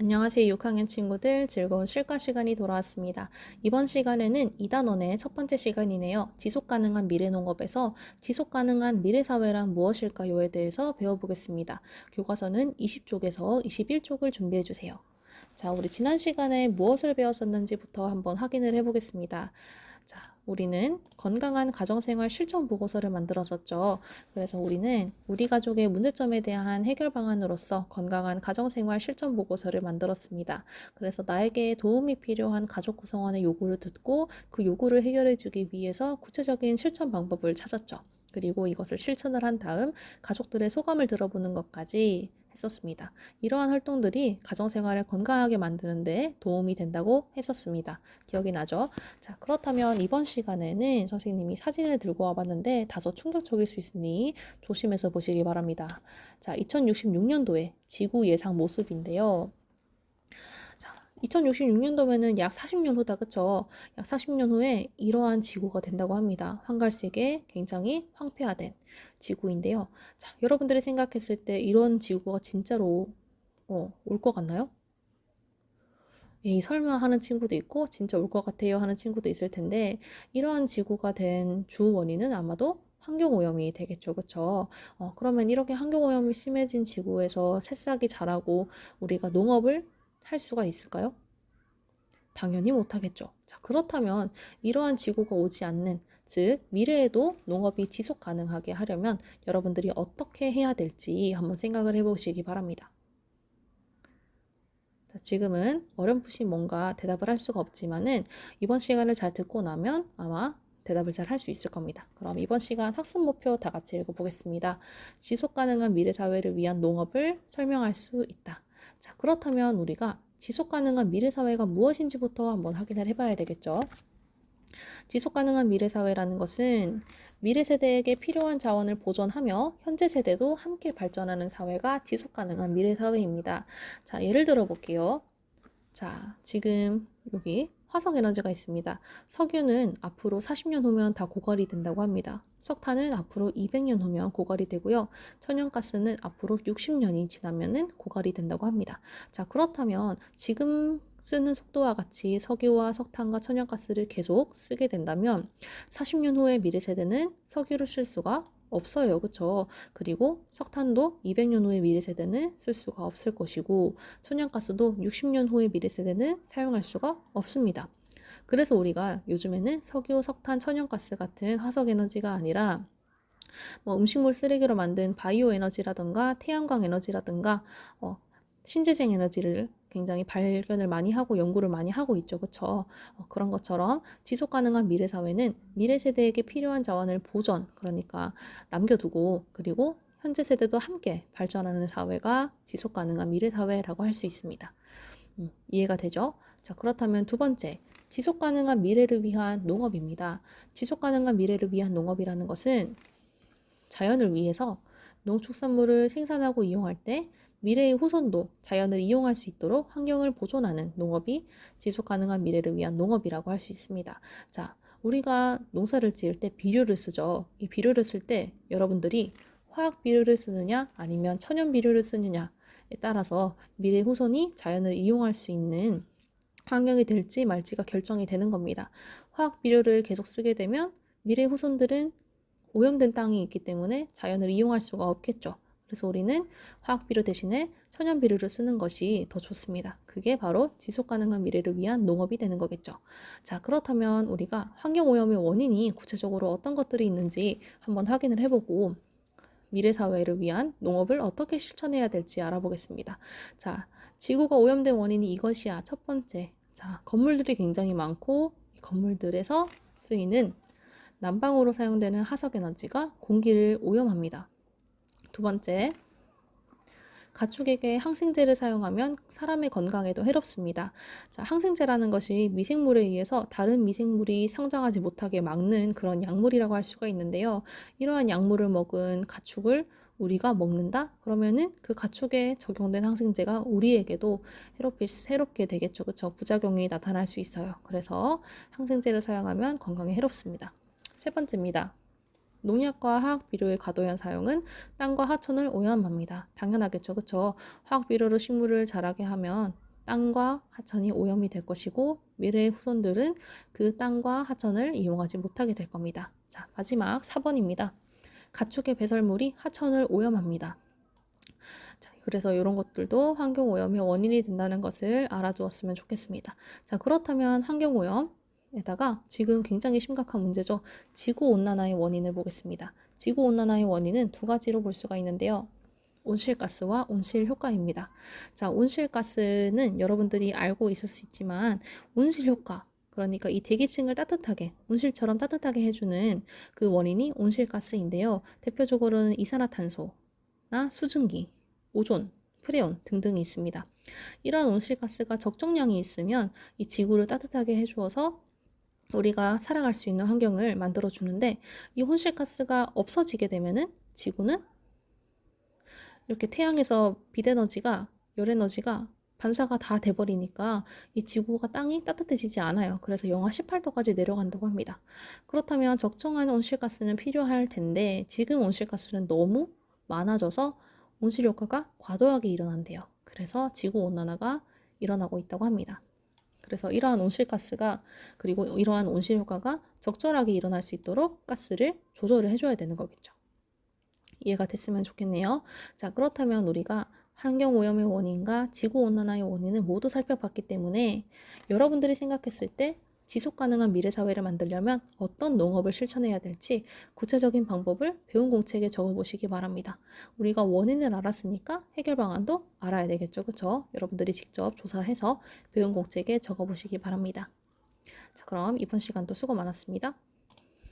안녕하세요 6학년 친구들 즐거운 실과 시간이 돌아왔습니다. 이번 시간에는 2단원의 첫 번째 시간이네요. 지속 가능한 미래 농업에서 지속 가능한 미래 사회란 무엇일까요에 대해서 배워보겠습니다. 교과서는 20쪽에서 21쪽을 준비해 주세요. 자, 우리 지난 시간에 무엇을 배웠었는지부터 한번 확인을 해보겠습니다. 자, 우리는 건강한 가정생활 실천 보고서를 만들었었죠. 그래서 우리는 우리 가족의 문제점에 대한 해결 방안으로서 건강한 가정생활 실천 보고서를 만들었습니다. 그래서 나에게 도움이 필요한 가족 구성원의 요구를 듣고 그 요구를 해결해 주기 위해서 구체적인 실천 방법을 찾았죠. 그리고 이것을 실천을 한 다음 가족들의 소감을 들어보는 것까지 했었습니다. 이러한 활동들이 가정생활을 건강하게 만드는 데 도움이 된다고 했었습니다. 기억이 나죠? 자, 그렇다면 이번 시간에는 선생님이 사진을 들고 와봤는데 다소 충격적일 수 있으니 조심해서 보시기 바랍니다. 자, 2066년도에 지구 예상 모습인데요. 자, 2066년도면은 약 40년 후다, 그쵸? 약 40년 후에 이러한 지구가 된다고 합니다. 황갈색의 굉장히 황폐화된 지구인데요. 자, 여러분들이 생각했을 때 이런 지구가 진짜로 어, 올 것 같나요? 에이, 설마 하는 친구도 있고, 진짜 올 것 같아요 하는 친구도 있을 텐데, 이러한 지구가 된 주 원인은 아마도 환경오염이 되겠죠. 그쵸? 어, 그러면 이렇게 환경오염이 심해진 지구에서 새싹이 자라고 우리가 농업을 할 수가 있을까요? 당연히 못하겠죠. 자, 그렇다면 이러한 지구가 오지 않는, 즉, 미래에도 농업이 지속 가능하게 하려면 여러분들이 어떻게 해야 될지 한번 생각을 해보시기 바랍니다. 자, 지금은 어렴풋이 뭔가 대답을 할 수가 없지만은 이번 시간을 잘 듣고 나면 아마 대답을 잘 할 수 있을 겁니다. 그럼 이번 시간 학습 목표 다 같이 읽어보겠습니다. 지속 가능한 미래 사회를 위한 농업을 설명할 수 있다. 자, 그렇다면 우리가 지속 가능한 미래 사회가 무엇인지부터 한번 확인을 해봐야 되겠죠. 지속 가능한 미래 사회라는 것은 미래 세대에게 필요한 자원을 보존하며 현재 세대도 함께 발전하는 사회가 지속 가능한 미래 사회입니다. 자, 예를 들어 볼게요. 자, 지금 여기 화석 에너지가 있습니다. 석유는 앞으로 40년 후면 다 고갈이 된다고 합니다. 석탄은 앞으로 200년 후면 고갈이 되고요. 천연가스는 앞으로 60년이 지나면은 고갈이 된다고 합니다. 자, 그렇다면 지금 쓰는 속도와 같이 석유와 석탄과 천연가스를 계속 쓰게 된다면 40년 후의 미래 세대는 석유를 쓸 수가 없어요. 그쵸? 그리고 석탄도 200년 후의 미래 세대는 쓸 수가 없을 것이고 천연가스도 60년 후의 미래 세대는 사용할 수가 없습니다. 그래서 우리가 요즘에는 석유, 석탄, 천연가스 같은 화석 에너지가 아니라 뭐 음식물 쓰레기로 만든 바이오 에너지라든가 태양광 에너지라든가 어, 신재생 에너지를 굉장히 발견을 많이 하고 연구를 많이 하고 있죠. 어, 그런 것처럼 지속 가능한 미래 사회는 미래 세대에게 필요한 자원을 보존, 그러니까 남겨두고 그리고 현재 세대도 함께 발전하는 사회가 지속 가능한 미래 사회라고 할 수 있습니다. 음, 이해가 되죠? 자, 그렇다면 두 번째, 지속 가능한 미래를 위한 농업입니다. 지속 가능한 미래를 위한 농업이라는 것은 자연을 위해서 농축산물을 생산하고 이용할 때 미래의 후손도 자연을 이용할 수 있도록 환경을 보존하는 농업이 지속 가능한 미래를 위한 농업이라고 할 수 있습니다. 자, 우리가 농사를 지을 때 비료를 쓰죠. 이 비료를 쓸 때 여러분들이 화학 비료를 쓰느냐 아니면 천연 비료를 쓰느냐에 따라서 미래 후손이 자연을 이용할 수 있는 환경이 될지 말지가 결정이 되는 겁니다. 화학 비료를 계속 쓰게 되면 미래 후손들은 오염된 땅이 있기 때문에 자연을 이용할 수가 없겠죠. 그래서 우리는 화학비료 대신에 천연비료를 쓰는 것이 더 좋습니다. 그게 바로 지속 가능한 미래를 위한 농업이 되는 거겠죠. 자, 그렇다면 우리가 환경오염의 원인이 구체적으로 어떤 것들이 있는지 한번 확인을 해보고 미래 사회를 위한 농업을 어떻게 실천해야 될지 알아보겠습니다. 자, 지구가 오염된 원인이 이것이야. 첫 번째. 자, 건물들이 굉장히 많고 이 건물들에서 쓰이는 난방으로 사용되는 화석 에너지가 공기를 오염합니다. 두 번째, 가축에게 항생제를 사용하면 사람의 건강에도 해롭습니다. 자, 항생제라는 것이 미생물에 의해서 다른 미생물이 성장하지 못하게 막는 그런 약물이라고 할 수가 있는데요. 이러한 약물을 먹은 가축을 우리가 먹는다? 그러면은 그 가축에 적용된 항생제가 우리에게도 해롭게, 해롭게 되겠죠. 그쵸? 부작용이 나타날 수 있어요. 그래서 항생제를 사용하면 건강에 해롭습니다. 세 번째입니다. 농약과 화학 비료의 과도한 사용은 땅과 하천을 오염합니다. 당연하겠죠. 그쵸? 화학 비료로 식물을 자라게 하면 땅과 하천이 오염이 될 것이고 미래의 후손들은 그 땅과 하천을 이용하지 못하게 될 겁니다. 자, 마지막 4번입니다. 가축의 배설물이 하천을 오염합니다. 자, 그래서 이런 것들도 환경 오염의 원인이 된다는 것을 알아두었으면 좋겠습니다. 자, 그렇다면 환경 오염 에다가 지금 굉장히 심각한 문제죠. 지구 온난화의 원인을 보겠습니다. 지구 온난화의 원인은 두 가지로 볼 수가 있는데요. 온실가스와 온실 효과입니다. 자, 온실가스는 여러분들이 알고 있을 수 있지만 온실 효과 그러니까 이 대기층을 따뜻하게 온실처럼 따뜻하게 해주는 그 원인이 온실가스인데요. 대표적으로는 이산화탄소나 수증기, 오존, 프레온 등등이 있습니다. 이러한 온실가스가 적정량이 있으면 이 지구를 따뜻하게 해주어서 우리가 살아갈 수 있는 환경을 만들어 주는데 이 온실가스가 없어지게 되면은 지구는 이렇게 태양에서 빛에너지가 열에너지가 반사가 다 돼버리니까 이 지구가 땅이 따뜻해지지 않아요. 그래서 영하 18도까지 내려간다고 합니다. 그렇다면 적정한 온실가스는 필요할 텐데 지금 온실가스는 너무 많아져서 온실 효과가 과도하게 일어난대요. 그래서 지구 온난화가 일어나고 있다고 합니다. 그래서 이러한 온실가스가 그리고 이러한 온실 효과가 적절하게 일어날 수 있도록 가스를 조절을 해줘야 되는 거겠죠. 이해가 됐으면 좋겠네요. 자, 그렇다면 우리가 환경 오염의 원인과 지구 온난화의 원인을 모두 살펴봤기 때문에 여러분들이 생각했을 때 지속 가능한 미래 사회를 만들려면 어떤 농업을 실천해야 될지 구체적인 방법을 배운 공책에 적어 보시기 바랍니다. 우리가 원인을 알았으니까 해결 방안도 알아야 되겠죠. 그렇죠? 여러분들이 직접 조사해서 배운 공책에 적어 보시기 바랍니다. 자, 그럼 이번 시간도 수고 많았습니다.